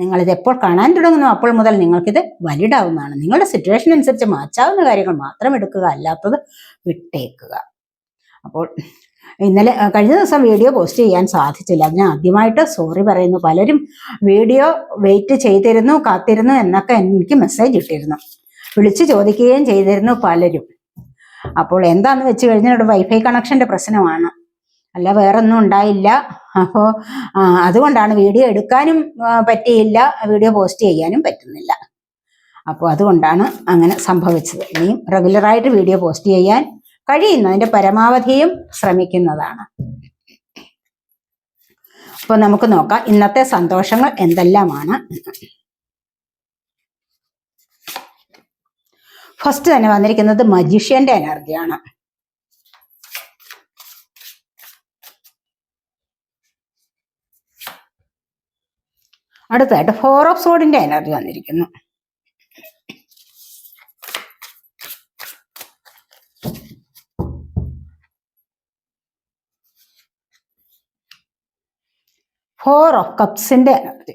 നിങ്ങളിത് എപ്പോൾ കാണാൻ തുടങ്ങുന്നു അപ്പോൾ മുതൽ നിങ്ങൾക്കിത് valid ആവുന്നതാണ് നിങ്ങളുടെ സിറ്റുവേഷൻ അനുസരിച്ച് മാറ്റാവുന്ന കാര്യങ്ങൾ മാത്രം എടുക്കുക അല്ലാത്തത് വിട്ടേക്കുക. അപ്പോൾ ഇന്നലെ കഴിഞ്ഞ ദിവസം വീഡിയോ പോസ്റ്റ് ചെയ്യാൻ സാധിച്ചില്ല. അതിന് ആദ്യമായിട്ട് സോറി പറയുന്നു. പലരും വീഡിയോ വെയിറ്റ് ചെയ്തിരുന്നു കാത്തിരുന്നു എന്നൊക്കെ എനിക്ക് മെസ്സേജ് ഇട്ടിരുന്നു. വിളിച്ചു ചോദിക്കുകയും ചെയ്തിരുന്നു പലരും. അപ്പോൾ എന്താന്ന് വെച്ച് കഴിഞ്ഞാൽ വൈഫൈ കണക്ഷന്റെ പ്രശ്നമാണ്. അല്ല വേറൊന്നും ഉണ്ടായില്ല. അപ്പോൾ അതുകൊണ്ടാണ് വീഡിയോ എടുക്കാനും പറ്റിയില്ല. വീഡിയോ പോസ്റ്റ് ചെയ്യാനും പറ്റുന്നില്ല. അപ്പോൾ അതുകൊണ്ടാണ് അങ്ങനെ സംഭവിച്ചത്. ഇനിയും റെഗുലറായിട്ട് വീഡിയോ പോസ്റ്റ് ചെയ്യാൻ കഴിയുന്നതിന്റെ പരമാവധിയും ശ്രമിക്കുന്നതാണ്. അപ്പോൾ നമുക്ക് നോക്കാം ഇന്നത്തെ സന്തോഷങ്ങൾ എന്തെല്ലാമാണ് ഫസ്റ്റ് തന്നെ വന്നിരിക്കുന്നത് മജീഷ്യന്റെ എനർജിയാണ് അടുത്തായിട്ട് ഫോർ ഓഫ് സോഡിന്റെ എനർജി വന്നിരിക്കുന്നു. ഫോർ ഓഫ് കപ്സിന്റെ എനർജി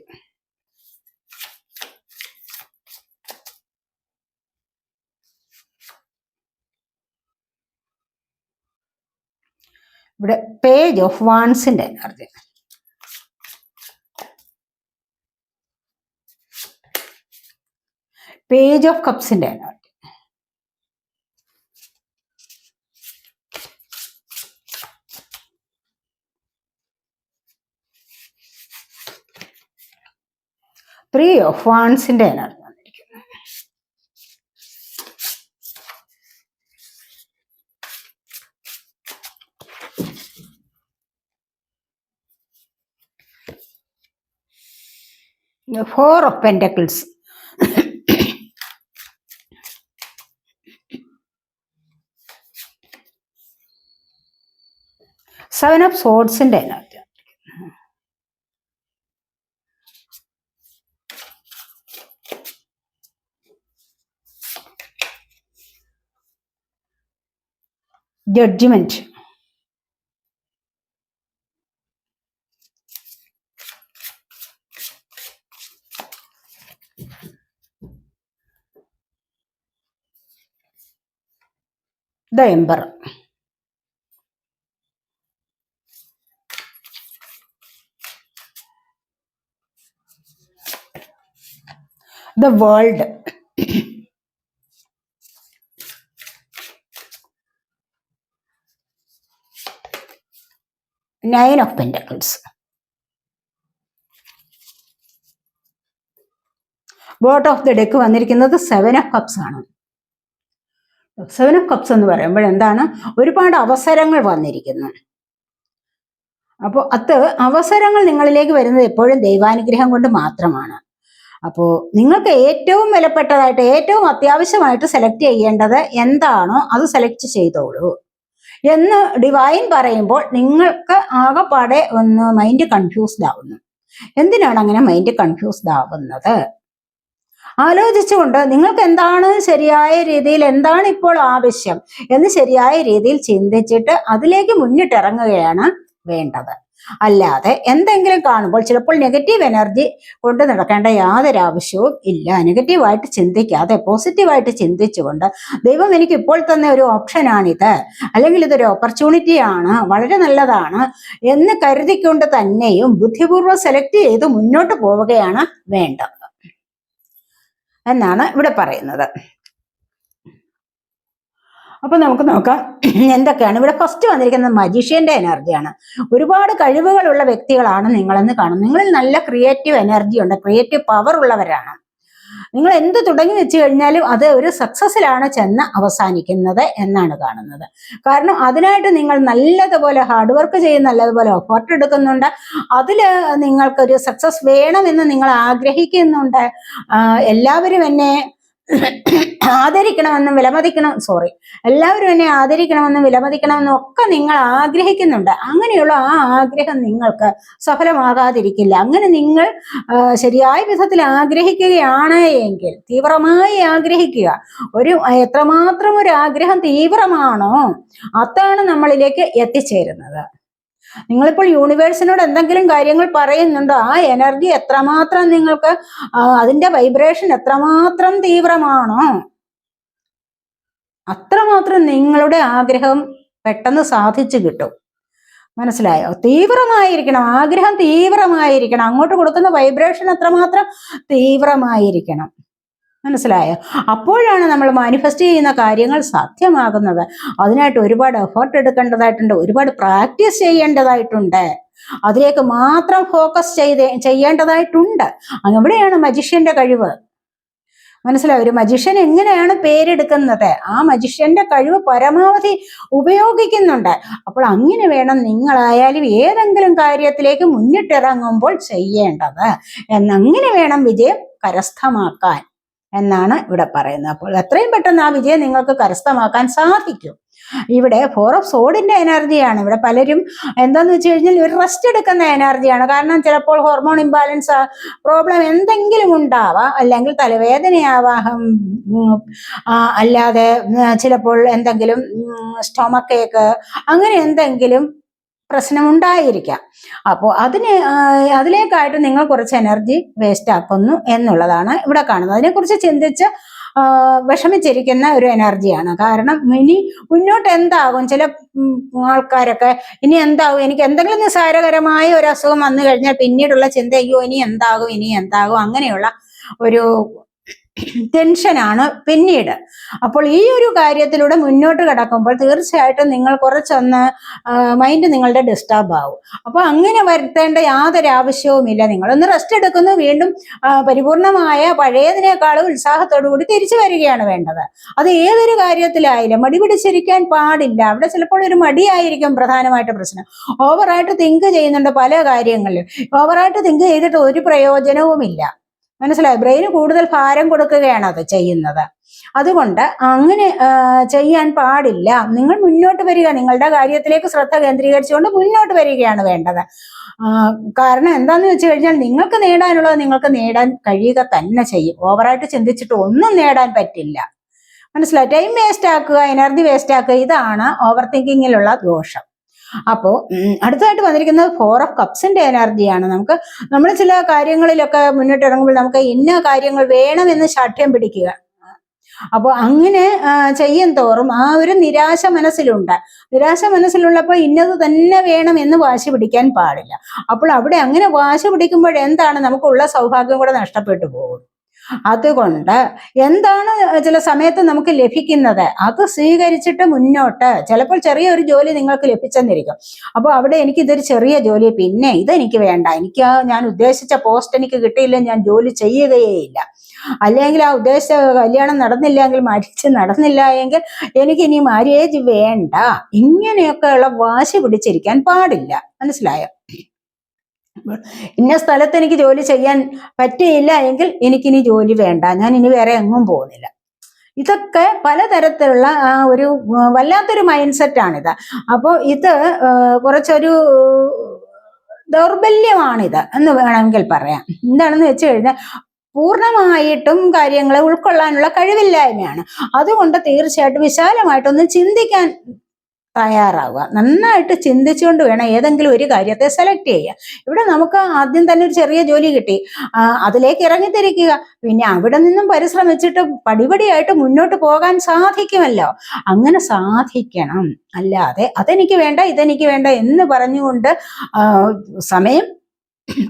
ഇവിടെ പേജ് ഓഫ് വാൺസിന്റെ എനർജി പേജ് ഓഫ് കപ്സിന്റെ എനർജി ത്രീ ഓഫ് എനർജി വന്നിരിക്കുന്നു four of pentacles seven of സോഡ്സിന്റെ energy judgement. The emperor the world nine of pentacles. Bottom of the deck വന്നിരിക്കുന്നത് seven of cups ആണ്. Seven of cups എന്ന് പറയുമ്പോൾ എന്താണ്? ഒരുപാട് അവസരങ്ങൾ വന്നിരിക്കുന്നു. അപ്പോൾ അത് അവസരങ്ങൾ നിങ്ങളിലേക്ക് വരുന്നത് എപ്പോഴും ദൈവാനുഗ്രഹം കൊണ്ട് മാത്രമാണ്. അപ്പോൾ നിങ്ങൾക്ക് ഏറ്റവും വിലപ്പെട്ടതായിട്ട് ഏറ്റവും അത്യാവശ്യമായിട്ട് സെലക്ട് ചെയ്യേണ്ടത് എന്താണോ അത് സെലക്ട് ചെയ്തോളൂ. എന്ന് ഡിവൈൻ പറയുമ്പോൾ നിങ്ങൾക്ക് ആകെപ്പാടെ ഒന്ന് മൈൻഡ് കൺഫ്യൂസ്ഡ് ആവുന്നു. എന്തിനാണ് അങ്ങനെ മൈൻഡ് കൺഫ്യൂസ്ഡ് ആവുന്നത്? ആലോചിച്ചുകൊണ്ട് നിങ്ങൾക്ക് എന്താണ് ശരിയായ രീതിയിൽ എന്താണ് ഇപ്പോൾ ആവശ്യം എന്ന് ശരിയായ രീതിയിൽ ചിന്തിച്ചിട്ട് അതിലേക്ക് മുന്നിട്ടിറങ്ങുകയാണ് വേണ്ടത്. അല്ലാതെ എന്തെങ്കിലും കാണുമ്പോൾ ചിലപ്പോൾ നെഗറ്റീവ് എനർജി കൊണ്ട് നടക്കേണ്ട യാതൊരു ആവശ്യവും ഇല്ല. നെഗറ്റീവായിട്ട് ചിന്തിക്കാതെ പോസിറ്റീവായിട്ട് ചിന്തിച്ചുകൊണ്ട് ദൈവം എനിക്ക് ഇപ്പോൾ തന്നെ ഒരു ഓപ്ഷനാണിത് അല്ലെങ്കിൽ ഇതൊരു ഓപ്പർച്യൂണിറ്റി ആണ്. വളരെ നല്ലതാണ് എന്ന് കരുതിക്കൊണ്ട് തന്നെയും ബുദ്ധിപൂർവം സെലക്ട് ചെയ്ത് മുന്നോട്ട് പോവുകയാണ് വേണ്ടത്. എന്നാണ് ഇവിടെ പറയുന്നത്. അപ്പൊ നമുക്ക് നോക്കാം. എന്തൊക്കെയാണ്? ഇവിടെ ഫസ്റ്റ് വന്നിരിക്കുന്നത് മജീഷ്യന്റെ എനർജിയാണ് ഒരുപാട് കഴിവുകളുള്ള വ്യക്തികളാണ് നിങ്ങളെന്ന് കാണും നിങ്ങളിൽ നല്ല ക്രിയേറ്റീവ് എനർജി ഉണ്ട്. ക്രിയേറ്റീവ് പവർ ഉള്ളവരാണ്. നിങ്ങൾ എന്ത് തുടങ്ങി വെച്ച് കഴിഞ്ഞാലും അത് ഒരു സക്സസ്സിലാണ് ചെന്ന് അവസാനിക്കുന്നത് എന്നാണ് കാണുന്നത്. കാരണം അതിനായിട്ട് നിങ്ങൾ നല്ലതുപോലെ ഹാർഡ് വർക്ക് ചെയ്യും നല്ലതുപോലെ എഫേർട്ട് എടുക്കുന്നുണ്ട്. അതിൽ നിങ്ങൾക്കൊരു സക്സസ് വേണമെന്ന് നിങ്ങൾ ആഗ്രഹിക്കുന്നുണ്ട്. എല്ലാവരും എന്നെ ആദരിക്കണമെന്നും വിലമതിക്കണം സോറി എല്ലാവരും എന്നെ ആദരിക്കണമെന്നും വിലമതിക്കണമെന്നും ഒക്കെ നിങ്ങൾ ആഗ്രഹിക്കുന്നുണ്ട്. അങ്ങനെയുള്ള ആ ആഗ്രഹം നിങ്ങൾക്ക് സഫലമാകാതിരിക്കില്ല. അങ്ങനെ നിങ്ങൾ ശരിയായ വിധത്തിൽ ആഗ്രഹിക്കുകയാണ് എങ്കിൽ തീവ്രമായി ആഗ്രഹിക്കുക. ഒരു എത്രമാത്രം ഒരു ആഗ്രഹം തീവ്രമാണോ അതാണ് നമ്മളിലേക്ക് എത്തിച്ചേരുന്നത്. നിങ്ങളിപ്പോൾ യൂണിവേഴ്സിനോട് എന്തെങ്കിലും കാര്യങ്ങൾ പറയുന്നുണ്ടോ? ആ എനർജി എത്രമാത്രം നിങ്ങൾക്ക് അതിന്റെ വൈബ്രേഷൻ എത്രമാത്രം തീവ്രമാണോ? അത്രമാത്രം നിങ്ങളുടെ ആഗ്രഹം പെട്ടെന്ന് സാധിച്ചു കിട്ടും. മനസ്സിലായോ? തീവ്രമായിരിക്കണം ആഗ്രഹം തീവ്രമായിരിക്കണം. അങ്ങോട്ട് കൊടുക്കുന്ന വൈബ്രേഷൻ എത്രമാത്രം തീവ്രമായിരിക്കണം. മനസ്സിലായോ? അപ്പോഴാണ് നമ്മൾ മാനിഫെസ്റ്റ് ചെയ്യുന്ന കാര്യങ്ങൾ സാധ്യമാകുന്നത്. അതിനായിട്ട് ഒരുപാട് എഫേർട്ട് എടുക്കേണ്ടതായിട്ടുണ്ട് ഒരുപാട് പ്രാക്ടീസ് ചെയ്യേണ്ടതായിട്ടുണ്ട്. അതിലേക്ക് മാത്രം ഫോക്കസ് ചെയ്ത് ചെയ്യേണ്ടതായിട്ടുണ്ട്. അവിടെയാണ് മജിഷ്യന്റെ കഴിവ്? മനസ്സിലായോ? ഒരു മജിഷ്യൻ എങ്ങനെയാണ് പേരെടുക്കുന്നത്? ആ മജിഷ്യന്റെ കഴിവ് പരമാവധി ഉപയോഗിക്കുന്നുണ്ട്. അപ്പോൾ അങ്ങനെ വേണം നിങ്ങളായാലും ഏതെങ്കിലും കാര്യത്തിലേക്ക് മുന്നിട്ടിറങ്ങുമ്പോൾ ചെയ്യേണ്ടത്. എന്നങ്ങനെ വേണം വിജയം കരസ്ഥമാക്കാൻ. എന്നാണ് ഇവിടെ പറയുന്നത്. അപ്പോൾ എത്രയും പെട്ടെന്ന് ആ വിജയം നിങ്ങൾക്ക് കരസ്ഥമാക്കാൻ സാധിക്കും. ഇവിടെ ഫോർ ഓഫ് സോഡിന്റെ എനർജിയാണ് ഇവിടെ പലരും എന്താന്ന് വെച്ച് കഴിഞ്ഞാൽ ഒരു റെസ്റ്റ് എടുക്കുന്ന എനർജിയാണ് കാരണം ചിലപ്പോൾ ഹോർമോൺ ഇംബാലൻസ് പ്രോബ്ലം എന്തെങ്കിലും ഉണ്ടാവാം. അല്ലെങ്കിൽ തലവേദനയാവാം. അല്ലാതെ ചിലപ്പോൾ എന്തെങ്കിലും സ്റ്റൊമക്കേക്ക് അങ്ങനെ എന്തെങ്കിലും പ്രശ്നം ഉണ്ടായിരിക്കാം അപ്പോൾ അതിന് അതിലേക്കായിട്ട് നിങ്ങൾ കുറച്ച് എനർജി വേസ്റ്റ് ആക്കുന്നു എന്നുള്ളതാണ് ഇവിടെ കാണുന്നത്. അതിനെക്കുറിച്ച് ചിന്തിച്ച് വിഷമിച്ചിരിക്കുന്ന ഒരു എനർജിയാണ് കാരണം ഇനി മുന്നോട്ട് എന്താകും? ചില ആൾക്കാരൊക്കെ ഇനി എന്താകും? എനിക്ക് എന്തെങ്കിലും നിസ്സാരകരമായ ഒരു അസുഖം വന്നു കഴിഞ്ഞാൽ പിന്നീടുള്ള ചിന്ത അയ്യോ ഇനി എന്താകും? ഇനി എന്താകും? അങ്ങനെയുള്ള ഒരു ടെൻഷനാണ് പിന്നീട്. അപ്പോൾ ഈ ഒരു കാര്യത്തിലൂടെ മുന്നോട്ട് കിടക്കുമ്പോൾ തീർച്ചയായിട്ടും നിങ്ങൾ കുറച്ചൊന്ന് മൈൻഡ് നിങ്ങളുടെ ഡിസ്റ്റർബ് ആവും. അപ്പോൾ അങ്ങനെ വരുത്തേണ്ട യാതൊരു ആവശ്യവുമില്ല. നിങ്ങളൊന്ന് റെസ്റ്റ് എടുക്കുന്നു. വീണ്ടും പരിപൂർണമായ പഴയതിനേക്കാളും ഉത്സാഹത്തോടു കൂടി തിരിച്ചു വരികയാണ് വേണ്ടത്. അത് ഏതൊരു കാര്യത്തിലായാലും മടി പിടിച്ചിരിക്കാൻ പാടില്ല. അവിടെ ചിലപ്പോൾ ഒരു മടിയായിരിക്കും പ്രധാനമായിട്ട് പ്രശ്നം. ഓവറായിട്ട് തിങ്ക് ചെയ്യുന്നുണ്ട് പല കാര്യങ്ങളിലും. ഓവറായിട്ട് തിങ്ക് ചെയ്തിട്ട് ഒരു പ്രയോജനവുമില്ല. മനസ്സിലായി? ബ്രെയിന് കൂടുതൽ ഭാരം കൊടുക്കുകയാണ് അത് ചെയ്യുന്നത്. അതുകൊണ്ട് അങ്ങനെ ചെയ്യാൻ പാടില്ല. നിങ്ങൾ മുന്നോട്ട് വരിക. നിങ്ങളുടെ കാര്യത്തിലേക്ക് ശ്രദ്ധ കേന്ദ്രീകരിച്ചുകൊണ്ട് മുന്നോട്ട് വരികയാണ് വേണ്ടത്. കാരണം എന്താന്ന് വെച്ച് കഴിഞ്ഞാൽ നിങ്ങൾക്ക് നേടാനുള്ളത് നിങ്ങൾക്ക് നേടാൻ കഴിയുക തന്നെ ചെയ്യും. ഓവറായിട്ട് ചിന്തിച്ചിട്ട് ഒന്നും നേടാൻ പറ്റില്ല. മനസ്സിലായി? ടൈം വേസ്റ്റ് ആക്കുക എനർജി വേസ്റ്റ് ആക്കുക ഇതാണ് ഓവർ തിങ്കിങ്ങിലുള്ള ദോഷം. അപ്പോൾ അടുത്തതായിട്ട് വന്നിരിക്കുന്നത് ഫോർ ഓഫ് കപ്സിന്റെ എനർജിയാണ് നമുക്ക് നമ്മൾ ചില കാര്യങ്ങളിലൊക്കെ മുന്നോട്ട് ഇറങ്ങുമ്പോൾ നമുക്ക് ഇന്ന കാര്യങ്ങൾ വേണമെന്ന് ശാഠ്യം പിടിക്കുക. അപ്പോൾ അങ്ങനെ ചെയ്യും തോറും ആ ഒരു നിരാശ മനസ്സിലുണ്ട്. നിരാശ മനസ്സിലുള്ളപ്പോൾ ഇന്നത് തന്നെ വേണം എന്ന് വാശി പിടിക്കാൻ പാടില്ല. അപ്പോൾ അവിടെ അങ്ങനെ വാശി പിടിക്കുമ്പോൾ എന്താണ്? നമുക്കുള്ള സൗഭാഗ്യം കൂടെ നഷ്ടപ്പെട്ടു പോകും. അതുകൊണ്ട് എന്താണ് ചില സമയത്ത് നമുക്ക് ലഭിക്കുന്നത്? അത് സ്വീകരിച്ചിട്ട് മുന്നോട്ട്. ചിലപ്പോൾ ചെറിയ ഒരു ജോലി നിങ്ങൾക്ക് ലഭിച്ചെന്നിരിക്കും. അപ്പോൾ അവിടെ എനിക്ക് ഇതൊരു ചെറിയ ജോലി പിന്നെ ഇതെനിക്ക് വേണ്ട. എനിക്ക് ഞാൻ ഉദ്ദേശിച്ച പോസ്റ്റ് എനിക്ക് കിട്ടിയില്ല ഞാൻ ജോലി ചെയ്യുകയേയില്ല. അല്ലെങ്കിൽ ആ ഉദ്ദേശ കല്യാണം നടന്നില്ലെങ്കിൽ മരിച്ച് നടന്നില്ല എങ്കിൽ എനിക്ക് ഇനി മാര്യേജ് വേണ്ട. ഇങ്ങനെയൊക്കെയുള്ള വാശി പിടിച്ചിരിക്കാൻ പാടില്ല. മനസ്സിലായോ? ഇന്ന സ്ഥലത്ത് എനിക്ക് ജോലി ചെയ്യാൻ പറ്റിയില്ല എങ്കിൽ എനിക്കിനി ജോലി വേണ്ട. ഞാൻ ഇനി വേറെ എങ്ങും പോകുന്നില്ല. ഇതൊക്കെ പലതരത്തിലുള്ള ഒരു വല്ലാത്തൊരു മൈൻഡ് സെറ്റാണിത് അപ്പോൾ ഇത് കുറച്ചൊരു ദൗർബല്യമാണിത് എന്ന് വേണമെങ്കിൽ പറയാം. എന്താണെന്ന് വെച്ച് കഴിഞ്ഞാൽ പൂർണമായിട്ടും കാര്യങ്ങളെ ഉൾക്കൊള്ളാനുള്ള കഴിവില്ലായ്മയാണ്. അതുകൊണ്ട് തീർച്ചയായിട്ടും വിശാലമായിട്ടൊന്ന് ചിന്തിക്കാൻ തയ്യാറാവുക. നന്നായിട്ട് ചിന്തിച്ചുകൊണ്ട് വേണം ഏതെങ്കിലും ഒരു കാര്യത്തെ സെലക്ട് ചെയ്യുക. ഇവിടെ നമുക്ക് ആദ്യം തന്നെ ഒരു ചെറിയ ജോലി കിട്ടി. അതിലേക്ക് ഇറങ്ങിത്തിരിക്കുക. പിന്നെ അവിടെ നിന്നും പരിശ്രമിച്ചിട്ട് പടിപടിയായിട്ട് മുന്നോട്ട് പോകാൻ സാധിക്കുമല്ലോ. അങ്ങനെ സാധിക്കണം. അല്ലാതെ അതെനിക്ക് വേണ്ട ഇതെനിക്ക് വേണ്ട എന്ന് പറഞ്ഞുകൊണ്ട് സമയം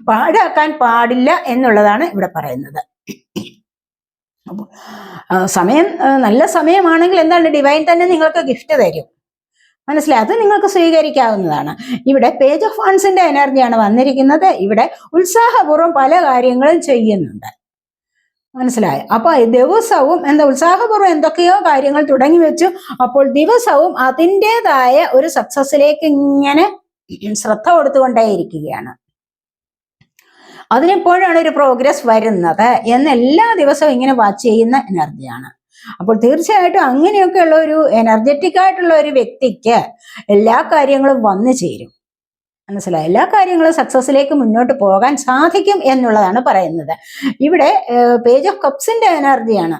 പാഴാക്കാൻ പാടില്ല എന്നുള്ളതാണ് ഇവിടെ പറയുന്നത്. സമയം നല്ല സമയമാണെങ്കിൽ എന്താണ്? ഡിവൈൻ തന്നെ നിങ്ങൾക്ക് ഗിഫ്റ്റ് തരും. മനസ്സിലായി? അത് നിങ്ങൾക്ക് സ്വീകരിക്കാവുന്നതാണ്. ഇവിടെ പേജ് ഓഫ് ഫണ്ട്സിന്റെ എനർജിയാണ് വന്നിരിക്കുന്നത്. ഇവിടെ ഉത്സാഹപൂർവം പല കാര്യങ്ങളും ചെയ്യുന്നുണ്ട്. മനസ്സിലായി? അപ്പൊ ദിവസവും എന്താ ഉത്സാഹപൂർവം എന്തൊക്കെയോ കാര്യങ്ങൾ തുടങ്ങി വെച്ചു. അപ്പോൾ ദിവസവും അതിന്റെതായ ഒരു സക്സസിലേക്ക് ഇങ്ങനെ ശ്രദ്ധ കൊടുത്തുകൊണ്ടേയിരിക്കുകയാണ്. അതിനെപ്പോഴാണ് ഒരു പ്രോഗ്രസ് വരുന്നത്. എന്ന് എല്ലാ ദിവസവും ഇങ്ങനെ വാച്ച് ചെയ്യുന്ന എനർജിയാണ് അപ്പോൾ തീർച്ചയായിട്ടും അങ്ങനെയൊക്കെയുള്ള ഒരു എനർജറ്റിക് ആയിട്ടുള്ള ഒരു വ്യക്തിക്ക് എല്ലാ കാര്യങ്ങളും വന്നു ചേരും. മനസ്സിലായി? എല്ലാ കാര്യങ്ങളും സക്സസിലേക്ക് മുന്നോട്ട് പോകാൻ സാധിക്കും എന്നുള്ളതാണ് പറയുന്നത്. ഇവിടെ പേജ് ഓഫ് കപ്സിന്റെ എനർജിയാണ്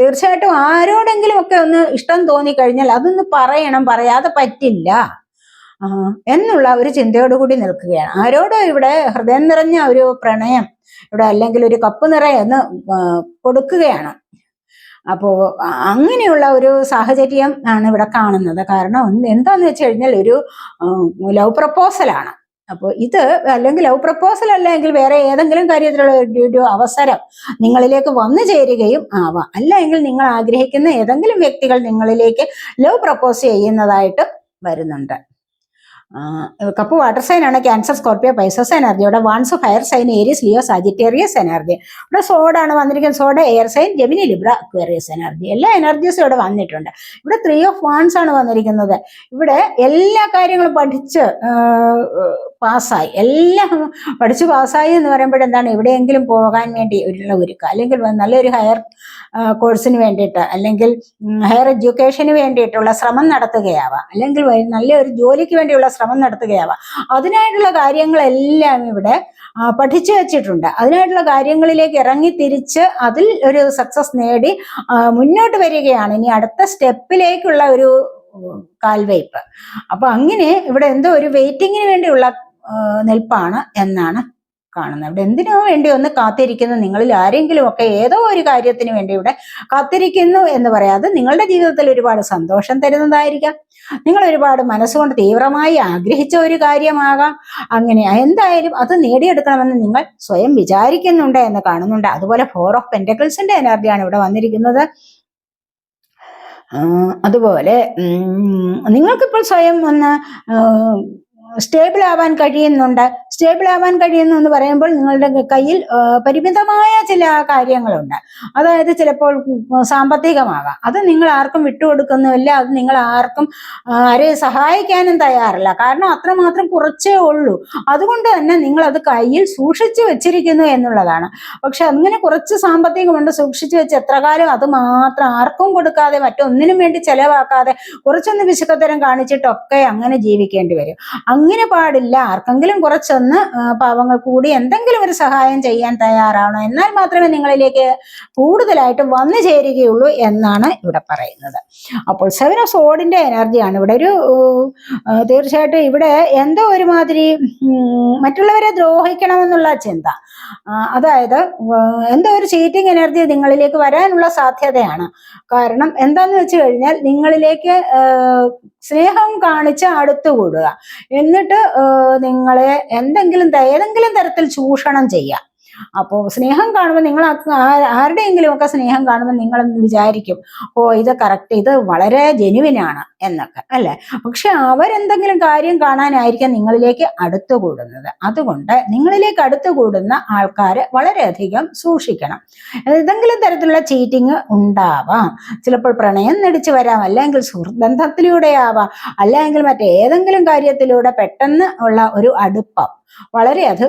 തീർച്ചയായിട്ടും ആരോടെങ്കിലും ഒക്കെ ഒന്ന് ഇഷ്ടം തോന്നിക്കഴിഞ്ഞാൽ അതൊന്ന് പറയണം. പറയാതെ പറ്റില്ല. എന്നുള്ള ഒരു ചിന്തയോടുകൂടി നിൽക്കുകയാണ്. ആരോടോ ഇവിടെ ഹൃദയം നിറഞ്ഞ ഒരു പ്രണയം ഇവിടെ അല്ലെങ്കിൽ ഒരു കപ്പ് നിറയെ ഒന്ന് കൊടുക്കുകയാണ്. അപ്പോ അ- അങ്ങനെയുള്ള ഒരു സാഹചര്യം ആണ് ഇവിടെ കാണുന്നത്. കാരണം എന്താന്ന് വെച്ച് കഴിഞ്ഞാൽ ഒരു ലവ് പ്രപ്പോസലാണ് അപ്പോൾ ഇത് അല്ലെങ്കിൽ ലവ് പ്രപ്പോസൽ അല്ലെങ്കിൽ വേറെ ഏതെങ്കിലും കാര്യത്തിലുള്ള ഒരു അവസരം നിങ്ങളിലേക്ക് വന്നു ചേരുകയും ആവാം. അല്ലെങ്കിൽ നിങ്ങൾ ആഗ്രഹിക്കുന്ന ഏതെങ്കിലും വ്യക്തികൾ നിങ്ങളിലേക്ക് ലവ് പ്രപ്പോസ് ചെയ്യുന്നതായിട്ട് വരുന്നുണ്ട്. കപ്പ് വാട്ടർ സൈൻ ആണ് ക്യാൻസർ സ്കോർപ്പിയോ പൈസസ് എനർജി ഇവിടെ wands fire sign Aries Leo Sagittarius energy ഇവിടെ സോഡാണ് വന്നിരിക്കുന്നത്. Swords air sign Gemini Libra Aquarius energy എല്ലാ എനർജീസും ഇവിടെ വന്നിട്ടുണ്ട്. ഇവിടെ ത്രീ ഓഫ് വൺസ് ആണ് വന്നിരിക്കുന്നത്. ഇവിടെ എല്ലാ കാര്യങ്ങളും പഠിച്ച് പാസ്സായി. എല്ലാം പഠിച്ചു പാസ്സായി എന്ന് പറയുമ്പോൾ എന്താണ്? എവിടെയെങ്കിലും പോകാൻ വേണ്ടി ഉള്ള ഒരുക്കുക അല്ലെങ്കിൽ നല്ലൊരു ഹയർ കോഴ്സിന് വേണ്ടിയിട്ട് അല്ലെങ്കിൽ ഹയർ എഡ്യൂക്കേഷന് വേണ്ടിയിട്ടുള്ള ശ്രമം നടത്തുകയാവാം. അല്ലെങ്കിൽ നല്ലൊരു ജോലിക്ക് വേണ്ടിയുള്ള ശ്രമം നടത്തുകയാവാം. അതിനായിട്ടുള്ള കാര്യങ്ങളെല്ലാം ഇവിടെ പഠിച്ചു വച്ചിട്ടുണ്ട്. അതിനായിട്ടുള്ള കാര്യങ്ങളിലേക്ക് ഇറങ്ങി തിരിച്ച് അതിൽ ഒരു സക്സസ് നേടി മുന്നോട്ട് വരികയാണ്. ഇനി അടുത്ത സ്റ്റെപ്പിലേക്കുള്ള ഒരു കാൽവയ്പ് അപ്പൊ അങ്ങനെ ഇവിടെ എന്തോ ഒരു വെയിറ്റിങ്ങിന് വേണ്ടിയുള്ള നിൽപ്പാണ് എന്നാണ് കാണുന്നത്. ഇവിടെ എന്തിനോ വേണ്ടി ഒന്ന് കാത്തിരിക്കുന്ന. നിങ്ങളിൽ ആരെങ്കിലും ഒക്കെ ഏതോ ഒരു കാര്യത്തിന് വേണ്ടി ഇവിടെ കാത്തിരിക്കുന്നു എന്ന് പറയാതെ നിങ്ങളുടെ ജീവിതത്തിൽ ഒരുപാട് സന്തോഷം തരുന്നതായിരിക്കാം. നിങ്ങൾ ഒരുപാട് മനസ്സുകൊണ്ട് തീവ്രമായി ആഗ്രഹിച്ച ഒരു കാര്യമാകാം. അങ്ങനെ എന്തായാലും അത് നേടിയെടുക്കണമെന്ന് നിങ്ങൾ സ്വയം വിചാരിക്കുന്നുണ്ട് എന്ന് കാണുന്നുണ്ട്. അതുപോലെ ഫോർ ഓഫ് പെന്റക്കിൾസിന്റെ എനർജിയാണ് ഇവിടെ വന്നിരിക്കുന്നത്. അതുപോലെ നിങ്ങൾക്കിപ്പോൾ സ്വയം ഒന്ന് സ്റ്റേബിൾ ആവാൻ കഴിയുന്നുണ്ട്. സ്റ്റേബിൾ ആവാൻ കഴിയുന്നു എന്ന് പറയുമ്പോൾ നിങ്ങളുടെ കയ്യിൽ പരിമിതമായ ചില കാര്യങ്ങളുണ്ട്. അതായത് ചിലപ്പോൾ സാമ്പത്തികമാകാം. അത് നിങ്ങൾ ആർക്കും വിട്ടുകൊടുക്കുന്നുമില്ല. അത് നിങ്ങൾ ആർക്കും ആരെയും സഹായിക്കാനും തയ്യാറില്ല. കാരണം അത്രമാത്രം കുറച്ചേ ഉള്ളൂ. അതുകൊണ്ട് തന്നെ നിങ്ങൾ അത് കയ്യിൽ സൂക്ഷിച്ചു വെച്ചിരിക്കുന്നു എന്നുള്ളതാണ്. പക്ഷെ അങ്ങനെ കുറച്ച് സാമ്പത്തികമുണ്ട്. സൂക്ഷിച്ചു വെച്ച് എത്ര കാലം അത് മാത്രം ആർക്കും കൊടുക്കാതെ മറ്റൊന്നിനും വേണ്ടി ചെലവാക്കാതെ കുറച്ചൊന്ന് വിശുദ്ധതരം കാണിച്ചിട്ടൊക്കെ അങ്ങനെ ജീവിക്കേണ്ടി വരും. അങ്ങനെ പാടില്ല. ആർക്കെങ്കിലും കുറച്ചൊന്ന് പാവങ്ങൾ കൂടി എന്തെങ്കിലും ഒരു സഹായം ചെയ്യാൻ തയ്യാറാവണം. എന്നാൽ മാത്രമേ നിങ്ങളിലേക്ക് കൂടുതലായിട്ട് വന്നു ചേരുകയുള്ളൂ എന്നാണ് ഇവിടെ പറയുന്നത്. അപ്പോൾ സെവൻ ഓഫ് സോഡിന്റെ എനർജിയാണ്. ഇവിടെ ഒരു തീർച്ചയായിട്ടും ഇവിടെ എന്തോ ഒരുമാതിരി മറ്റുള്ളവരെ ദ്രോഹിക്കണമെന്നുള്ള ചിന്ത. അതായത് എന്തോ ഒരു ചീറ്റിംഗ് എനർജി നിങ്ങളിലേക്ക് വരാനുള്ള സാധ്യതയാണ്. കാരണം എന്താന്ന് വെച്ച് കഴിഞ്ഞാൽ നിങ്ങളിലേക്ക് സ്നേഹം കാണിച്ച് അടുത്തുകൂടുക. എന്നിട്ട് നിങ്ങളെ എന്തെങ്കിലും ഏതെങ്കിലും തരത്തിൽ ചൂഷണം ചെയ്യുക അപ്പോൾ സ്നേഹം കാണുമ്പോൾ നിങ്ങൾ ആരുടെയെങ്കിലും ഒക്കെ സ്നേഹം കാണുമ്പോൾ നിങ്ങൾ വിചാരിക്കും ഓ ഇത് കറക്റ്റ് ഇത് വളരെ ജെനുവിനാണ് എന്നൊക്കെ അല്ലെ? പക്ഷെ അവരെന്തെങ്കിലും കാര്യം കാണാനായിരിക്കാം നിങ്ങളിലേക്ക് അടുത്തു കൂടുന്നത് അതുകൊണ്ട് നിങ്ങളിലേക്ക് അടുത്തു കൂടുന്ന ആൾക്കാരെ വളരെയധികം സൂക്ഷിക്കണം. ഏതെങ്കിലും തരത്തിലുള്ള ചീറ്റിങ് ഉണ്ടാവാം. ചിലപ്പോൾ പ്രണയം നടിച്ചു വരാം അല്ലെങ്കിൽ സുഹൃബന്ധത്തിലൂടെ ബന്ധത്തിലൂടെ ആവാം അല്ലെങ്കിൽ മറ്റേതെങ്കിലും കാര്യത്തിലൂടെ പെട്ടെന്ന് ഉള്ള ഒരു അടുപ്പം. വളരെ അത്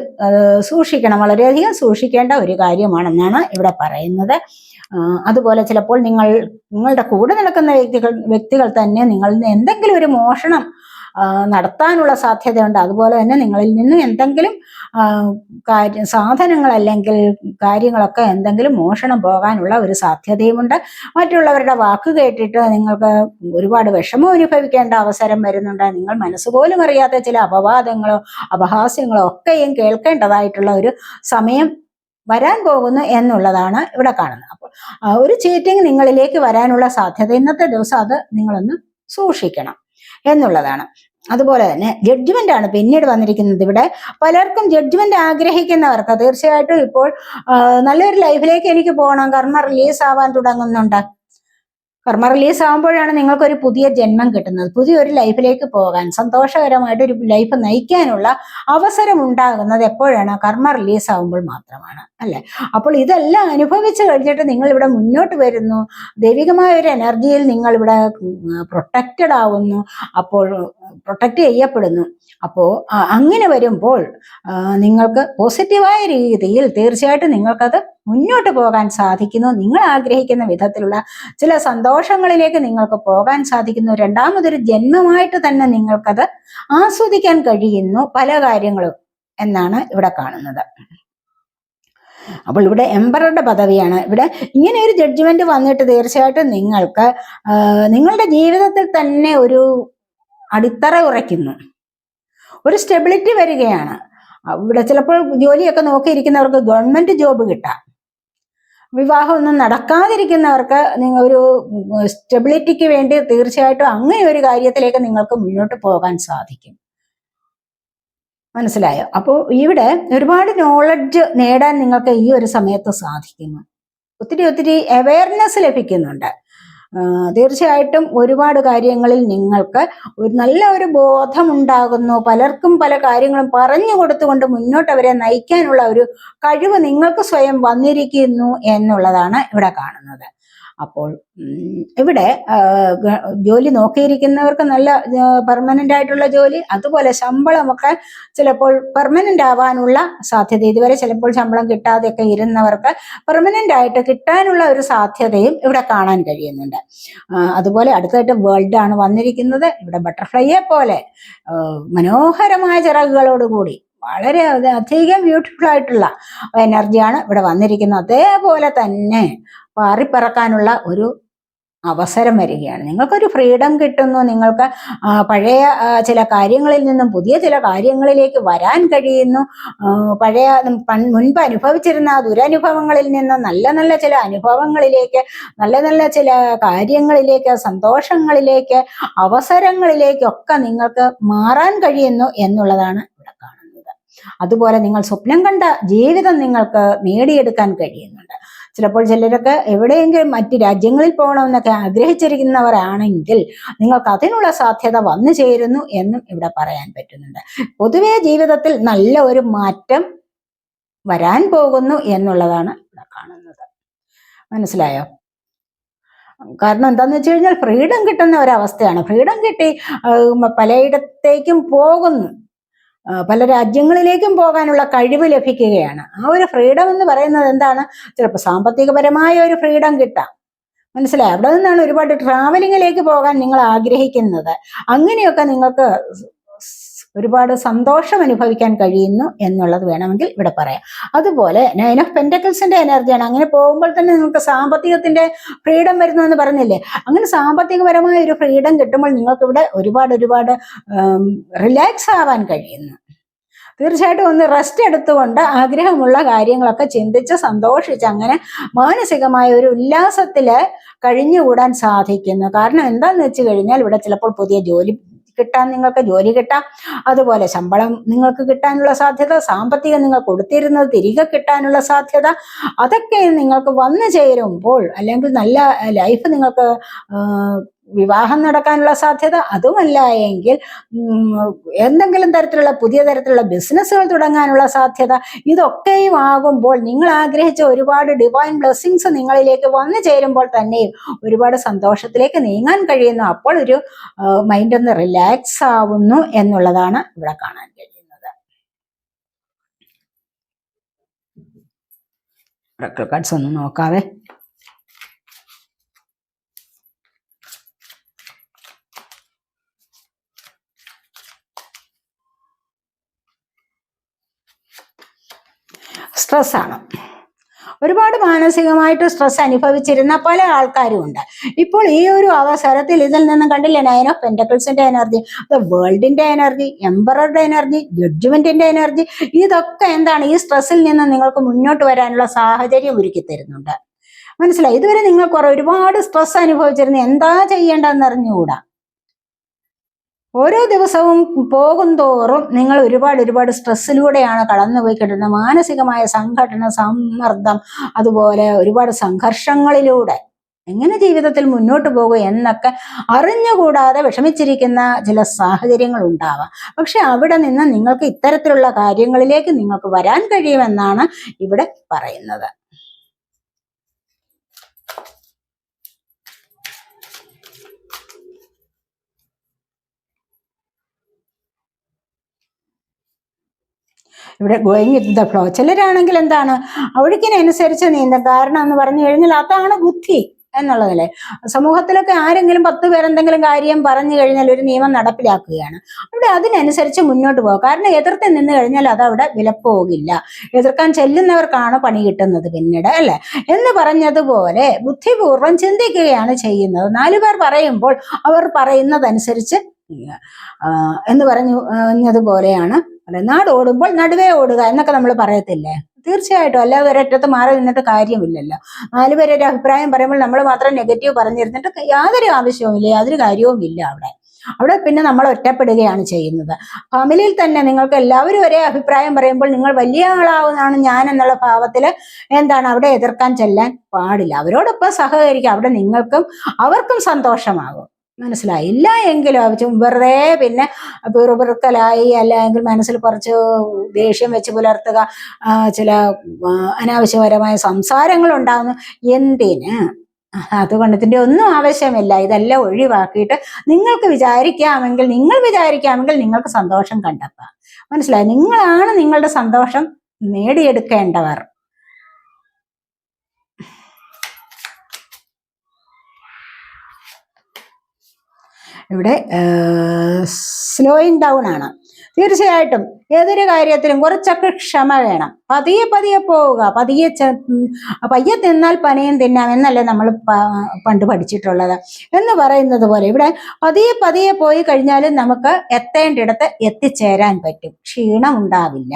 സൂക്ഷിക്കണം വളരെയധികം സൂക്ഷിക്കേണ്ട ഒരു കാര്യമാണെന്നാണ് ഇവിടെ പറയുന്നത്. അതുപോലെ ചിലപ്പോൾ നിങ്ങൾ നിങ്ങളുടെ കൂടെ നടക്കുന്ന വ്യക്തികൾ വ്യക്തികൾ തന്നെ നിങ്ങളിൽ നിന്ന് എന്തെങ്കിലും ഒരു മോഷണം നടത്താനുള്ള സാധ്യതയുണ്ട്. അതുപോലെ തന്നെ നിങ്ങളിൽ നിന്നും എന്തെങ്കിലും കാര്യ സാധനങ്ങൾ അല്ലെങ്കിൽ കാര്യങ്ങളൊക്കെ എന്തെങ്കിലും മോഷണം പോകാനുള്ള ഒരു സാധ്യതയുമുണ്ട്. മറ്റുള്ളവരുടെ വാക്ക് കേട്ടിട്ട് നിങ്ങൾക്ക് ഒരുപാട് വിഷമം അനുഭവിക്കേണ്ട അവസരം വരുന്നുണ്ട്. നിങ്ങൾ മനസ്സുപോലും അറിയാത്ത ചില അപവാദങ്ങളോ അപഹാസ്യങ്ങളോ ഒക്കെയും കേൾക്കേണ്ടതായിട്ടുള്ള ഒരു സമയം വരാൻ പോകുന്നു എന്നുള്ളതാണ് ഇവിടെ കാണുന്നത്. അപ്പോൾ ഒരു ചീറ്റിംഗ് നിങ്ങളിലേക്ക് വരാനുള്ള സാധ്യത ഇന്നത്തെ ദിവസം അത് നിങ്ങളൊന്ന് സൂക്ഷിക്കണം. എന്നുള്ളതാണ്. അതുപോലെ തന്നെ ജഡ്ജ്മെന്റ് ആണ് പിന്നീട് വന്നിരിക്കുന്നത് ഇവിടെ. പലർക്കും ജഡ്ജ്മെന്റ് ആഗ്രഹിക്കുന്നവർക്ക് തീർച്ചയായിട്ടും ഇപ്പോൾ നല്ലൊരു ലൈഫിലേക്ക് എനിക്ക് പോകണം. കർമ്മ റിലീസ് ആവാൻ തുടങ്ങുന്നുണ്ട്. കർമ്മ റിലീസ് ആകുമ്പോഴാണ് നിങ്ങൾക്കൊരു പുതിയ ജന്മം കിട്ടുന്നത്. പുതിയൊരു ലൈഫിലേക്ക് പോകാൻ സന്തോഷകരമായിട്ട് ഒരു ലൈഫ് നയിക്കാനുള്ള അവസരം ഉണ്ടാകുന്നത് എപ്പോഴാണ്? കർമ്മ റിലീസ് ആകുമ്പോൾ മാത്രമാണ് അല്ലേ? അപ്പോൾ ഇതെല്ലാം അനുഭവിച്ചു കഴിഞ്ഞിട്ട് നിങ്ങൾ ഇവിടെ മുന്നോട്ട് വരുന്നു. ദൈവികമായ ഒരു എനർജിയിൽ നിങ്ങൾ ഇവിടെ പ്രൊട്ടക്റ്റഡ് ആവുന്നു. അപ്പോൾ പ്രൊട്ടക്റ്റ് ചെയ്യപ്പെടുന്നു. അപ്പോൾ അങ്ങനെ വരുമ്പോൾ നിങ്ങൾക്ക് പോസിറ്റീവായ രീതിയിൽ തീർച്ചയായിട്ടും നിങ്ങൾക്കത് മുന്നോട്ട് പോകാൻ സാധിക്കുന്നു. നിങ്ങൾ ആഗ്രഹിക്കുന്ന വിധത്തിലുള്ള ചില സന്തോഷങ്ങളിലേക്ക് നിങ്ങൾക്ക് പോകാൻ സാധിക്കുന്നു. രണ്ടാമതൊരു ജന്മമായിട്ട് തന്നെ നിങ്ങൾക്കത് ആസ്വദിക്കാൻ കഴിയുന്നു പല കാര്യങ്ങളും എന്നാണ് ഇവിടെ കാണുന്നത്. അപ്പോൾ ഇവിടെ എംബറുടെ പദവിയാണ്. ഇവിടെ ഇങ്ങനെ ഒരു ജഡ്ജ്മെന്റ് വന്നിട്ട് തീർച്ചയായിട്ടും നിങ്ങൾക്ക് നിങ്ങളുടെ ജീവിതത്തിൽ തന്നെ ഒരു അടിത്തറ ഉറയ്ക്കുന്നു. ഒരു സ്റ്റെബിലിറ്റി വരികയാണ്. ഇവിടെ ചിലപ്പോൾ ജോലിയൊക്കെ നോക്കിയിരിക്കുന്നവർക്ക് ഗവൺമെന്റ് ജോബ് കിട്ടാം. വിവാഹമൊന്നും നടക്കാതിരിക്കുന്നവർക്ക് നിങ്ങൾ ഒരു സ്റ്റെബിലിറ്റിക്ക് വേണ്ടി തീർച്ചയായിട്ടും അങ്ങനെ ഒരു കാര്യത്തിലേക്ക് നിങ്ങൾക്ക് മുന്നോട്ട് പോകാൻ സാധിക്കും. മനസ്സിലായോ? അപ്പോൾ ഇവിടെ ഒരുപാട് നോളജ് നേടാൻ നിങ്ങൾക്ക് ഈ ഒരു സമയത്ത് സാധിക്കുന്നു. ഒത്തിരി ഒത്തിരി അവയർനെസ് ലഭിക്കുന്നുണ്ട്. തീർച്ചയായിട്ടും ഒരുപാട് കാര്യങ്ങളിൽ നിങ്ങൾക്ക് ഒരു നല്ല ഒരു ബോധമുണ്ടാകുന്നു. പലർക്കും പല കാര്യങ്ങളും പറഞ്ഞു കൊടുത്തുകൊണ്ട് മുന്നോട്ട് അവരെ നയിക്കാനുള്ള ഒരു കഴിവ് നിങ്ങൾക്ക് സ്വയം വന്നിരിക്കുന്നു എന്നുള്ളതാണ് ഇവിടെ കാണുന്നത്. അപ്പോൾ ഇവിടെ ജോലി നോക്കിയിരിക്കുന്നവർക്ക് നല്ല പെർമനന്റ് ആയിട്ടുള്ള ജോലി അതുപോലെ ശമ്പളമൊക്കെ ചിലപ്പോൾ പെർമനന്റ് ആവാനുള്ള സാധ്യത ഇതുവരെ ചിലപ്പോൾ ശമ്പളം കിട്ടാതെയൊക്കെ ഇരുന്നവർക്ക് പെർമനന്റ് ആയിട്ട് കിട്ടാനുള്ള ഒരു സാധ്യതയും ഇവിടെ കാണാൻ കഴിയുന്നുണ്ട്. അതുപോലെ അടുത്തായിട്ട് വേൾഡ് ആണ് വന്നിരിക്കുന്നത്. ഇവിടെ ബട്ടർഫ്ലൈയെ പോലെ മനോഹരമായ ചിറകുകളോടുകൂടി വളരെ അധികം ബ്യൂട്ടിഫുൾ ആയിട്ടുള്ള എനർജിയാണ് ഇവിടെ വന്നിരിക്കുന്നത്. അതേപോലെ തന്നെ പാറിപ്പറക്കാനുള്ള ഒരു അവസരം വരികയാണ്. നിങ്ങൾക്കൊരു ഫ്രീഡം കിട്ടുന്നു. നിങ്ങൾക്ക് പഴയ ചില കാര്യങ്ങളിൽ നിന്നും പുതിയ ചില കാര്യങ്ങളിലേക്ക് വരാൻ കഴിയുന്നു. പഴയ മുൻപ് അനുഭവിച്ചിരുന്ന ദുരനുഭവങ്ങളിൽ നിന്ന് നല്ല നല്ല ചില അനുഭവങ്ങളിലേക്ക് നല്ല നല്ല ചില കാര്യങ്ങളിലേക്ക് സന്തോഷങ്ങളിലേക്ക് അവസരങ്ങളിലേക്കൊക്കെ നിങ്ങൾക്ക് മാറാൻ കഴിയുന്നു എന്നുള്ളതാണ് ഇവിടെ കാണുന്നത്. അതുപോലെ നിങ്ങൾ സ്വപ്നം കണ്ട ജീവിതം നിങ്ങൾക്ക് നേടിയെടുക്കാൻ കഴിയുന്നുണ്ട്. ചിലപ്പോൾ ചിലരൊക്കെ എവിടെയെങ്കിലും മറ്റ് രാജ്യങ്ങളിൽ പോകണമെന്നൊക്കെ ആഗ്രഹിച്ചിരിക്കുന്നവരാണെങ്കിൽ നിങ്ങൾക്ക് അതിനുള്ള സാധ്യത വന്നു ചേരുന്നു എന്നും ഇവിടെ പറയാൻ പറ്റുന്നുണ്ട്. പൊതുവെ ജീവിതത്തിൽ നല്ല ഒരു മാറ്റം വരാൻ പോകുന്നു എന്നുള്ളതാണ് ഇവിടെ കാണുന്നത്. മനസ്സിലായോ? കാരണം എന്താന്ന് വെച്ച് കഴിഞ്ഞാൽ ഫ്രീഡം കിട്ടുന്ന ഒരവസ്ഥയാണ്. ഫ്രീഡം കിട്ടി പലയിടത്തേക്കും പോകുന്നു. പല രാജ്യങ്ങളിലേക്കും പോകാനുള്ള കഴിവ് ലഭിക്കുകയാണ്. ആ ഒരു ഫ്രീഡം എന്ന് പറയുന്നത് എന്താണ്? ചിലപ്പോൾ സാമ്പത്തികപരമായ ഒരു ഫ്രീഡം കിട്ടാം. മനസ്സിലായി? അവിടെ നിന്നാണ് ഒരുപാട് ട്രാവലിങ്ങിലേക്ക് പോകാൻ നിങ്ങൾ ആഗ്രഹിക്കുന്നത്. അങ്ങനെയൊക്കെ നിങ്ങൾക്ക് ഒരുപാട് സന്തോഷം അനുഭവിക്കാൻ കഴിയുന്നു എന്നുള്ളത് വേണമെങ്കിൽ ഇവിടെ പറയാം. അതുപോലെ നയൻ ഓഫ് പെന്റക്കിൾസിന്റെ എനർജിയാണ് അങ്ങനെ പോകുമ്പോൾ തന്നെ നിങ്ങൾക്ക് സാമ്പത്തികത്തിന്റെ ഫ്രീഡം വരുന്നു എന്ന് പറഞ്ഞില്ലേ? അങ്ങനെ സാമ്പത്തികപരമായ ഒരു ഫ്രീഡം കിട്ടുമ്പോൾ നിങ്ങൾക്ക് ഇവിടെ ഒരുപാട് ഒരുപാട് റിലാക്സ് ആവാൻ കഴിയുന്നു. തീർച്ചയായിട്ടും ഒന്ന് റെസ്റ്റ് എടുത്തുകൊണ്ട് ആഗ്രഹമുള്ള കാര്യങ്ങളൊക്കെ ചിന്തിച്ച് സന്തോഷിച്ച് അങ്ങനെ മാനസികമായ ഒരു ഉല്ലാസത്തിൽ കഴിഞ്ഞുകൂടാൻ സാധിക്കുന്നു. കാരണം എന്താന്ന് വെച്ച് കഴിഞ്ഞാൽ ഇവിടെ ചിലപ്പോൾ പുതിയ ജോലി കിട്ടാൻ നിങ്ങൾക്ക് ജോലി കിട്ടാം. അതുപോലെ ശമ്പളം നിങ്ങൾക്ക് കിട്ടാനുള്ള സാധ്യത സാമ്പത്തികം നിങ്ങൾ കൊടുത്തിരുന്നത് തിരികെ കിട്ടാനുള്ള സാധ്യത അതൊക്കെ നിങ്ങൾക്ക് വന്നു ചേരുമ്പോൾ അല്ലെങ്കിൽ നല്ല ലൈഫ് നിങ്ങൾക്ക് വിവാഹം നടക്കാനുള്ള സാധ്യത അതുമല്ല എങ്കിൽ എന്തെങ്കിലും തരത്തിലുള്ള പുതിയ തരത്തിലുള്ള ബിസിനസ്സുകൾ തുടങ്ങാനുള്ള സാധ്യത ഇതൊക്കെയും ആകുമ്പോൾ നിങ്ങൾ ആഗ്രഹിച്ച ഒരുപാട് ഡിവൈൻ ബ്ലെസ്സിങ്സ് നിങ്ങളിലേക്ക് വന്നു ചേരുമ്പോൾ തന്നെയും ഒരുപാട് സന്തോഷത്തിലേക്ക് നീങ്ങാൻ കഴിയുന്നു. അപ്പോൾ ഒരു മൈൻഡ് ഒന്ന് റിലാക്സ് ആവുന്നു എന്നുള്ളതാണ് ഇവിടെ കാണാൻ കഴിയുന്നത്. കാർഡ്സ് ഒന്ന് നോക്കാവേ. സ്ട്രെസ്സാണ്. ഒരുപാട് മാനസികമായിട്ട് സ്ട്രെസ് അനുഭവിച്ചിരുന്ന പല ആൾക്കാരും ഉണ്ട്. ഇപ്പോൾ ഈ ഒരു അവസരത്തിൽ ഇതിൽ നിന്നും കണ്ടില്ലേ നയൻ ഓഫ് പെന്റക്കിൾസിന്റെ എനർജി വേൾഡിന്റെ എനർജി എംബറുടെ എനർജി ജഡ്ജ്മെന്റിന്റെ എനർജി ഇതൊക്കെ എന്താണ്? ഈ സ്ട്രെസ്സിൽ നിന്ന് നിങ്ങൾക്ക് മുന്നോട്ട് വരാനുള്ള സാഹചര്യം ഒരുക്കി തരുന്നുണ്ട്. മനസ്സിലായി? ഇതുവരെ നിങ്ങൾ കുറെ ഒരുപാട് സ്ട്രെസ് അനുഭവിച്ചിരുന്നു എന്താ ചെയ്യേണ്ടതെന്ന് അറിഞ്ഞുകൂടാ ഓരോ ദിവസവും പോകും തോറും നിങ്ങൾ ഒരുപാട് ഒരുപാട് സ്ട്രെസ്സിലൂടെയാണ് കടന്നുപോയി കിട്ടുന്നത് മാനസികമായ സംഘടന സമ്മർദ്ദം അതുപോലെ ഒരുപാട് സംഘർഷങ്ങളിലൂടെ എങ്ങനെ ജീവിതത്തിൽ മുന്നോട്ട് പോകും എന്നൊക്കെ അറിഞ്ഞുകൂടാതെ വിഷമിച്ചിരിക്കുന്ന ചില സാഹചര്യങ്ങൾ ഉണ്ടാവാം. പക്ഷെ അവിടെ നിന്ന് നിങ്ങൾക്ക് ഇത്തരത്തിലുള്ള കാര്യങ്ങളിലേക്ക് നിങ്ങൾക്ക് വരാൻ കഴിയുമെന്നാണ് ഇവിടെ പറയുന്നത്. ഇവിടെ ഗോയിങ് വിത്ത് ദ ഫ്ലോ ചിലരാണെങ്കിൽ എന്താണ് ഒഴുക്കിനനുസരിച്ച് നീന്തും. കാരണം എന്ന് പറഞ്ഞു കഴിഞ്ഞാൽ അതാണ് ബുദ്ധി എന്നുള്ളതല്ലേ? സമൂഹത്തിലൊക്കെ ആരെങ്കിലും പത്ത് പേരെന്തെങ്കിലും കാര്യം പറഞ്ഞു കഴിഞ്ഞാൽ ഒരു നിയമം നടപ്പിലാക്കുകയാണ്. അവിടെ അതിനനുസരിച്ച് മുന്നോട്ട് പോകുക കാരണം എതിർത്ത് നിന്ന് കഴിഞ്ഞാൽ അത് അവിടെ വിലപ്പോകില്ല. എതിർക്കാൻ ചെല്ലുന്നവർക്കാണ് പണി കിട്ടുന്നത് പിന്നീട് അല്ലെ? എന്ന് പറഞ്ഞതുപോലെ ബുദ്ധിപൂർവം ചിന്തിക്കുകയാണ് ചെയ്യുന്നത്. നാലു പേർ പറയുമ്പോൾ അവർ പറയുന്നതനുസരിച്ച് എന്ന് പറഞ്ഞു പറഞ്ഞതുപോലെയാണ് നാട് ഓടുമ്പോൾ നടുവേ ഓടുക എന്നൊക്കെ നമ്മൾ പറയത്തില്ലേ? തീർച്ചയായിട്ടും. അല്ലാതെ ഒരറ്റത്ത് മാറി നിന്നിട്ട് കാര്യമില്ലല്ലോ. നാല് പേര് ഒരു അഭിപ്രായം പറയുമ്പോൾ നമ്മൾ മാത്രം നെഗറ്റീവ് പറഞ്ഞിരുന്നിട്ട് യാതൊരു ആവശ്യവുമില്ല യാതൊരു കാര്യവും ഇല്ല അവിടെ. അവിടെ പിന്നെ നമ്മൾ ഒറ്റപ്പെടുകയാണ് ചെയ്യുന്നത്. ഫാമിലിയിൽ തന്നെ നിങ്ങൾക്ക് എല്ലാവരും ഒരേ അഭിപ്രായം പറയുമ്പോൾ നിങ്ങൾ വലിയ ആളാവുന്നതാണ് ഞാൻ എന്നുള്ള ഭാവത്തിൽ എന്താണ് അവിടെ എതിർക്കാൻ ചെല്ലാൻ പാടില്ല. അവരോടൊപ്പം സഹകരിക്കുക. അവിടെ നിങ്ങൾക്കും അവർക്കും സന്തോഷമാകും. മനസ്സിലായി. ഇല്ല എങ്കിലും ചും വെറുതെ പിന്നെ പിറുപിറുക്കലായി അല്ലെങ്കിൽ മനസ്സിൽ കുറച്ച് ദേഷ്യം വെച്ച് പുലർത്തുക ചില അനാവശ്യപരമായ സംസാരങ്ങൾ ഉണ്ടാകുന്നു എന്തിന്? അതുകൊണ്ട് ഇതിന്റെ ഒന്നും ആവശ്യമില്ല. ഇതെല്ലാം ഒഴിവാക്കിയിട്ട് നിങ്ങൾക്ക് വിചാരിക്കാമെങ്കിൽ നിങ്ങൾ വിചാരിക്കാമെങ്കിൽ നിങ്ങൾക്ക് സന്തോഷം കണ്ടെത്താം. മനസ്സിലായി? നിങ്ങളാണ് നിങ്ങളുടെ സന്തോഷം നേടിയെടുക്കേണ്ടവർ. ഇവിടെ സ്ലോയിങ് ഡൗൺ ആണ്. തീർച്ചയായിട്ടും ഏതൊരു കാര്യത്തിലും കുറച്ചൊക്കെ ക്ഷമ വേണം. പതിയെ പതിയെ പോവുക പതിയെ പയ്യെ തിന്നാൽ പനയും തിന്നാം എന്നല്ലേ നമ്മൾ പണ്ട് പഠിച്ചിട്ടുള്ളത്. എന്ന് പറയുന്നത് പോലെ ഇവിടെ പതിയെ പതിയെ പോയി കഴിഞ്ഞാൽ നമുക്ക് എത്തേണ്ടിടത്ത് എത്തിച്ചേരാൻ പറ്റും. ക്ഷീണം ഉണ്ടാവില്ല.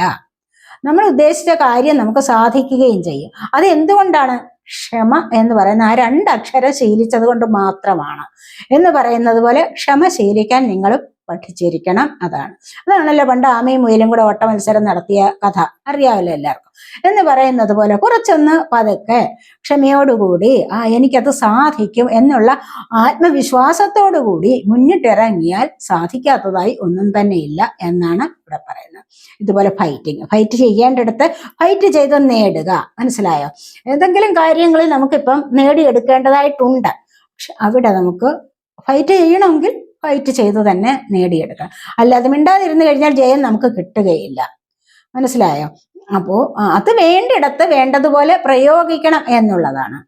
നമ്മൾ ഉദ്ദേശിച്ച കാര്യം നമുക്ക് സാധിക്കുകയും ചെയ്യും. അത് എന്തുകൊണ്ടാണ് ക്ഷമ എന്ന് പറയുന്ന ആ രണ്ടക്ഷരം ശീലിച്ചത് കൊണ്ട് മാത്രമാണ്. എന്ന് പറയുന്നത് പോലെ ക്ഷമ ശീലിക്കാൻ നിങ്ങൾ പഠിച്ചിരിക്കണം അതാണ്. അതാണല്ലോ പണ്ട് ആമയും മുയലും കൂടെ ഓട്ട മത്സരം നടത്തിയ കഥ. അറിയാമല്ലോ എല്ലാവർക്കും. എന്ന് പറയുന്നത് പോലെ കുറച്ചൊന്ന് പതുക്കെ ക്ഷമയോടുകൂടി ആ എനിക്കത് സാധിക്കും എന്നുള്ള ആത്മവിശ്വാസത്തോടു കൂടി മുന്നിട്ടിറങ്ങിയാൽ സാധിക്കാത്തതായി ഒന്നും തന്നെ ഇല്ല എന്നാണ് ഇവിടെ പറയുന്നത്. ഇതുപോലെ ഫൈറ്റിങ് ഫൈറ്റ് ചെയ്യേണ്ടടുത്ത് ഫൈറ്റ് ചെയ്ത് നേടുക. മനസ്സിലായോ? ഏതെങ്കിലും കാര്യങ്ങളിൽ നമുക്കിപ്പം നേടിയെടുക്കേണ്ടതായിട്ടുണ്ട്. പക്ഷെ അവിടെ നമുക്ക് ഫൈറ്റ് ചെയ്യണമെങ്കിൽ ഫൈറ്റ് ചെയ്ത് തന്നെ നേടിയെടുക്കണം. അല്ലാതെ മിണ്ടാതിരുന്ന് കഴിഞ്ഞാൽ ജയം നമുക്ക് കിട്ടുകയില്ല. മനസ്സിലായോ? അപ്പോ അത് വേണ്ടിടത്ത് വേണ്ടതുപോലെ പ്രയോഗിക്കണം എന്നുള്ളതാണ്.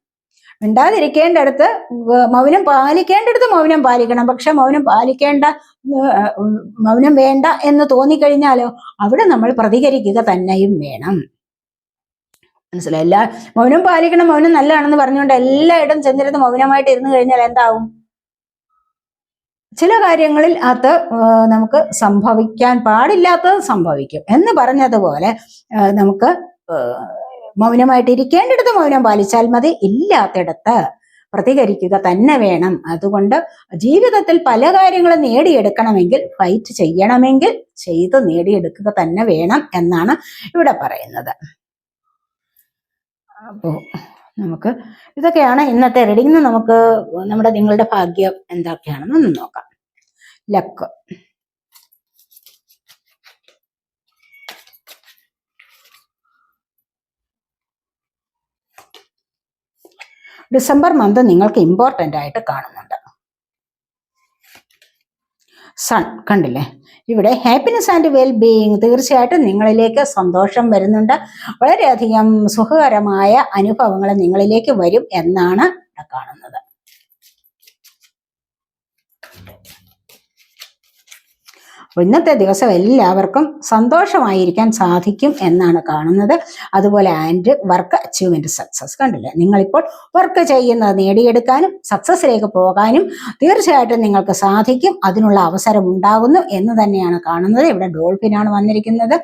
മിണ്ടാതിരിക്കേണ്ടടുത്ത് മൗനം പാലിക്കേണ്ടടുത്ത് മൗനം പാലിക്കണം. പക്ഷെ മൗനം പാലിക്കേണ്ട മൗനം വേണ്ട എന്ന് തോന്നിക്കഴിഞ്ഞാലോ അവിടെ നമ്മൾ പ്രതികരിക്കുക തന്നെയും വേണം. മനസ്സിലായി? എല്ലാ മൗനം പാലിക്കണം മൗനം നല്ലതാണെന്ന് പറഞ്ഞുകൊണ്ട് എല്ലായിടം ചെന്നിരുന്ന് മൗനമായിട്ട് ഇരുന്ന് കഴിഞ്ഞാൽ എന്താവും? ചില കാര്യങ്ങളിൽ അത് നമുക്ക് സംഭവിക്കാൻ പാടില്ലാത്തത് സംഭവിക്കും. എന്ന് പറഞ്ഞതുപോലെ നമുക്ക് ആ, മൗനമായിട്ട് ഇരിക്കേണ്ടിടത്ത് മൗനം പാലിച്ചാൽ മതി. ഇല്ലാത്തിടത്ത് പ്രതികരിക്കുക തന്നെ വേണം. അതുകൊണ്ട് ജീവിതത്തിൽ പല കാര്യങ്ങളും നേടിയെടുക്കണമെങ്കിൽ ഫൈറ്റ് ചെയ്യണമെങ്കിൽ ചെയ്ത് നേടിയെടുക്കുക തന്നെ വേണം എന്നാണ് ഇവിടെ പറയുന്നത്. അപ്പോൾ നമുക്ക് ഇതൊക്കെയാണ് ഇന്നത്തെ റീഡിംഗ് നമുക്ക് നമ്മുടെ നിങ്ങളുടെ ഭാഗ്യം എന്തൊക്കെയാണെന്ന് ഒന്ന് നോക്കാം. ലക്ക് ഡിസംബർ മന്ത് നിങ്ങൾക്ക് ഇമ്പോർട്ടന്റ് ആയിട്ട് കാണുന്നുണ്ട്. സൺ കണ്ടില്ലേ? ഇവിടെ ഹാപ്പിനെസ് ആൻഡ് വെൽ ബീയിങ് തീർച്ചയായിട്ടും നിങ്ങളിലേക്ക് സന്തോഷം വരുന്നുണ്ട്. വളരെയധികം സുഖകരമായ അനുഭവങ്ങൾ നിങ്ങളിലേക്ക് വരും എന്നാണ് കാണുന്നത്. അപ്പോൾ ഇന്നത്തെ ദിവസം എല്ലാവർക്കും സന്തോഷമായിരിക്കാൻ സാധിക്കും എന്നാണ് കാണുന്നത്. അതുപോലെ ആൻഡ് വർക്ക് അച്ചീവ്മെന്റ് സക്സസ് കണ്ടില്ലേ? നിങ്ങളിപ്പോൾ വർക്ക് ചെയ്യുന്നത് നേടിയെടുക്കാനും സക്സസ്സിലേക്ക് പോകാനും തീർച്ചയായിട്ടും നിങ്ങൾക്ക് സാധിക്കും. അതിനുള്ള അവസരം ഉണ്ടാകുന്നു എന്ന് തന്നെയാണ് കാണുന്നത്. ഇവിടെ ഡോൾഫിനാണ് വന്നിരിക്കുന്നത്.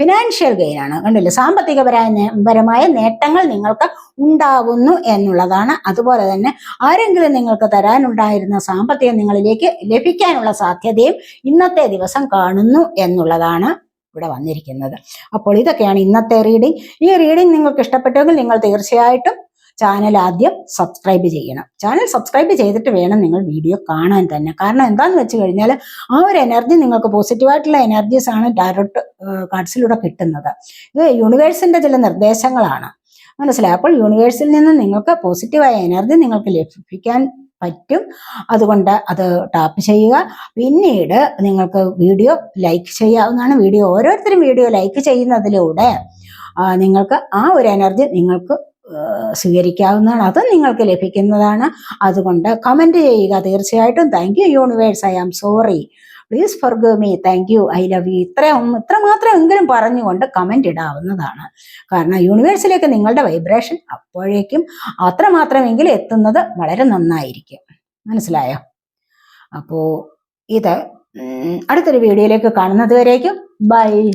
ഫിനാൻഷ്യൽ ഗെയിൻ ആണ്. കണ്ടില്ലേ? സാമ്പത്തികപരമായ പരമായ നേട്ടങ്ങൾ നിങ്ങൾക്ക് ഉണ്ടാകുന്നു എന്നുള്ളതാണ്. അതുപോലെ തന്നെ ആരെങ്കിലും നിങ്ങൾക്ക് തരാനുണ്ടായിരുന്ന സാമ്പത്തികം നിങ്ങളിലേക്ക് ലഭിക്കാനുള്ള സാധ്യതയും ഇന്നത്തെ ദിവസം കാണുന്നു എന്നുള്ളതാണ് ഇവിടെ വന്നിരിക്കുന്നത്. അപ്പോൾ ഇതൊക്കെയാണ് ഇന്നത്തെ റീഡിംഗ് ഈ റീഡിംഗ് നിങ്ങൾക്ക് ഇഷ്ടപ്പെട്ടെങ്കിൽ നിങ്ങൾ തീർച്ചയായിട്ടും ചാനൽ ആദ്യം സബ്സ്ക്രൈബ് ചെയ്യണം. ചാനൽ സബ്സ്ക്രൈബ് ചെയ്തിട്ട് വേണം നിങ്ങൾ വീഡിയോ കാണാൻ തന്നെ. കാരണം എന്താന്ന് വെച്ച് കഴിഞ്ഞാൽ ആ ഒരു എനർജി നിങ്ങൾക്ക് പോസിറ്റീവായിട്ടുള്ള എനർജീസ് ആണ് ഡയറക്റ്റ് കാർഡ്സിലൂടെ കിട്ടുന്നത്. ഇത് യൂണിവേഴ്സിന്റെ ചില നിർദ്ദേശങ്ങളാണ്. മനസ്സിലായി? അപ്പോൾ യൂണിവേഴ്സിൽ നിന്ന് നിങ്ങൾക്ക് പോസിറ്റീവായ എനർജി നിങ്ങൾക്ക് ലഭിക്കാൻ പറ്റും. അതുകൊണ്ട് അത് ടാപ്പ് ചെയ്യുക. പിന്നീട് നിങ്ങൾക്ക് വീഡിയോ ലൈക്ക് ചെയ്യാവുന്നതാണ്. വീഡിയോ ഓരോരുത്തരും വീഡിയോ ലൈക്ക് ചെയ്യുന്നതിലൂടെ നിങ്ങൾക്ക് ആ ഒരു എനർജി നിങ്ങൾക്ക് സ്വീകരിക്കാവുന്നതാണ്. അത് നിങ്ങൾക്ക് ലഭിക്കുന്നതാണ്. അതുകൊണ്ട് കമന്റ് ചെയ്യുക. തീർച്ചയായിട്ടും. Thank you universe I am sorry please forgive me. Thank you. I love you. ഇത്രയും ഇത്ര മാത്രമെങ്കിലും പറഞ്ഞുകൊണ്ട് കമന്റ് ഇടാവുന്നതാണ്. കാരണം യൂണിവേഴ്സിലേക്ക് നിങ്ങളുടെ വൈബ്രേഷൻ അപ്പോഴേക്കും അത്രമാത്രമെങ്കിലും എത്തുന്നത് വളരെ നന്നായിരിക്കും. മനസ്സിലായോ? അപ്പോൾ ഇത് അടുത്തൊരു വീഡിയോയിലേക്ക് കാണുന്നത് വരേക്കും ബൈ.